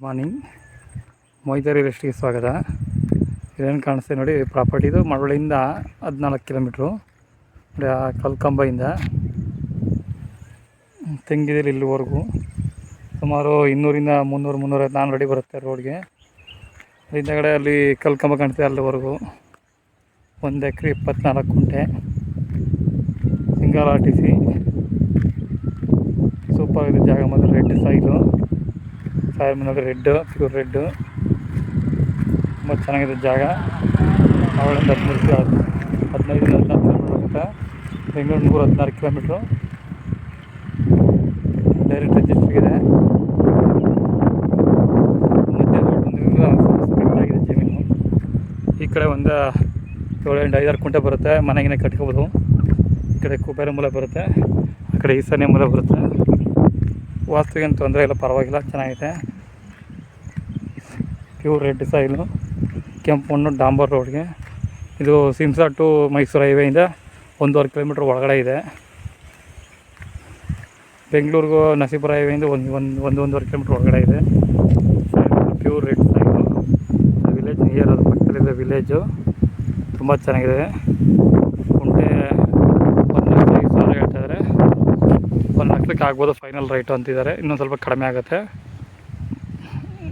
Good morning ಮೊಯ್ದರಿ ರೆಸ್ಟಿಗೆ ಸ್ವಾಗತ? ಇದೇನು ಕಾಣಿಸ್ತೆ ನೋಡಿ ಪ್ರಾಪರ್ಟಿದು ಮಳವಳ್ಳಿಯಿಂದ ಹದಿನಾಲ್ಕು ಕಿಲೋಮೀಟ್ರು. ನೋಡಿ, ಆ ಕಲ್ಕಂಬೆಯಿಂದ ತೆಂಗಿದಿರಿ ಇಲ್ಲಿವರೆಗೂ ಸುಮಾರು ಇನ್ನೂರಿಂದ ಮುನ್ನೂರು, ಮುನ್ನೂರ ನಾನ್ನೂರು ಅಡಿ ಬರುತ್ತೆ ರೋಡ್ಗೆ. ಹಿಂದಗಡೆ ಅಲ್ಲಿ ಕಲ್ಕಂಬ ಕಾಣ್ತಿದೆ ಅಲ್ಲಿವರೆಗೂ. ಒಂದು ಎಕರೆ ಇಪ್ಪತ್ನಾಲ್ಕು ಕುಂಟೆ. Single R T C super ಇದೆ ಜಾಗ ಮಾತ್ರ ರೆಡ್ ಸಾಯಿಲು ಸಾಯಿಲ್ ಮೇಲೆ ರೆಡ್ ಪ್ಯೂರ್ ರೆಡ್ಡು. ತುಂಬ ಚೆನ್ನಾಗಿದೆ ಜಾಗ. ಅವಳಿಂದ ಹದಿಮೂರು ಹದಿನೈದರಿಂದ ಹದಿನಾರು ಕಿಲೋಮೀಟ್ರ್ ಆಗುತ್ತೆ ಬೆಂಗಳೂರು ನೂರ ಹದಿನಾರು ಕಿಲೋಮೀಟ್ರು. ಡೈರೆಕ್ಟ್ ರಿಜಿಸ್ಟ್ರಿಗಿದೆ ಜಮೀನು. ಈ ಕಡೆ ಒಂದು ಏಳೆಂಟು ಐದಾರು ಕುಂಟೆ ಬರುತ್ತೆ. ಮನೆಗಿನೇ ಕಟ್ಕೋಬೋದು. ಈ ಕಡೆ ಕುಬೇರ ಮೂಲ ಬರುತ್ತೆ. ಆ ಕಡೆ ಈಶಾನ್ಯ ಮೂಲ ಬರುತ್ತೆ. ವಾಸ್ತುಗೇನು ತೊಂದರೆ ಇಲ್ಲ, ಪರವಾಗಿಲ್ಲ, ಚೆನ್ನಾಗಿದೆ. ಪ್ಯೂರ್ ರೆಡ್ ಸೈಲು ಕೆಂಪು ಮಣ್ಣು, ಡಾಂಬರ್ ರೋಡ್ಗೆ ಇದು ಸಿಮ್ಸಾ ಟು ಮೈಸೂರು ಹೈವೇಯಿಂದ ಒಂದೂವರೆ ಕಿಲೋಮೀಟ್ರ್ ಒಳಗಡೆ ಇದೆ. ಬೆಂಗಳೂರಿಗೂ ನಸೀಪುರ ಹೈವೇಯಿಂದ ಒಂದು ಒಂದು ಒಂದು, ಒಂದೂವರೆ ಕಿಲೋಮೀಟ್ರ್ ಒಳಗಡೆ ಇದೆ. Pure red soil village near ಅದು ಪಕ್ಕದಲ್ಲಿದೆ ವಿಲೇಜು ತುಂಬ ಚೆನ್ನಾಗಿದೆ ಕುಂಟೆ ಒಂದು ಲಕ್ಷ ಐದು ಸಾವಿರ ಹೇಳ್ತಾಯಿದ್ದಾರೆ ಒಂದು ಲಕ್ಷಕ್ಕೆ ಆಗ್ಬೋದು ಫೈನಲ್ ರೈಟು ಅಂತಿದ್ದಾರೆ. ಇನ್ನೊಂದು ಸ್ವಲ್ಪ ಕಡಿಮೆ ಆಗುತ್ತೆ.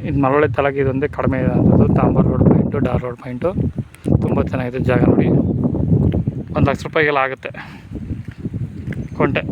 ಇದು ಮಳವಳ್ಳಿ ತಲಗೆ ಇದೊಂದೇ ಕಡಿಮೆ ಇರೋಂಥದ್ದು ತಾಂಬಾರ್ road point Dar road point ತುಂಬ ಚೆನ್ನಾಗಿದೆ ಜಾಗ ನೋಡಿ. ಒಂದು ಲಕ್ಷ ರೂಪಾಯಿಗೆಲ್ಲ ಆಗುತ್ತೆ. ಕೊಂಟೆ.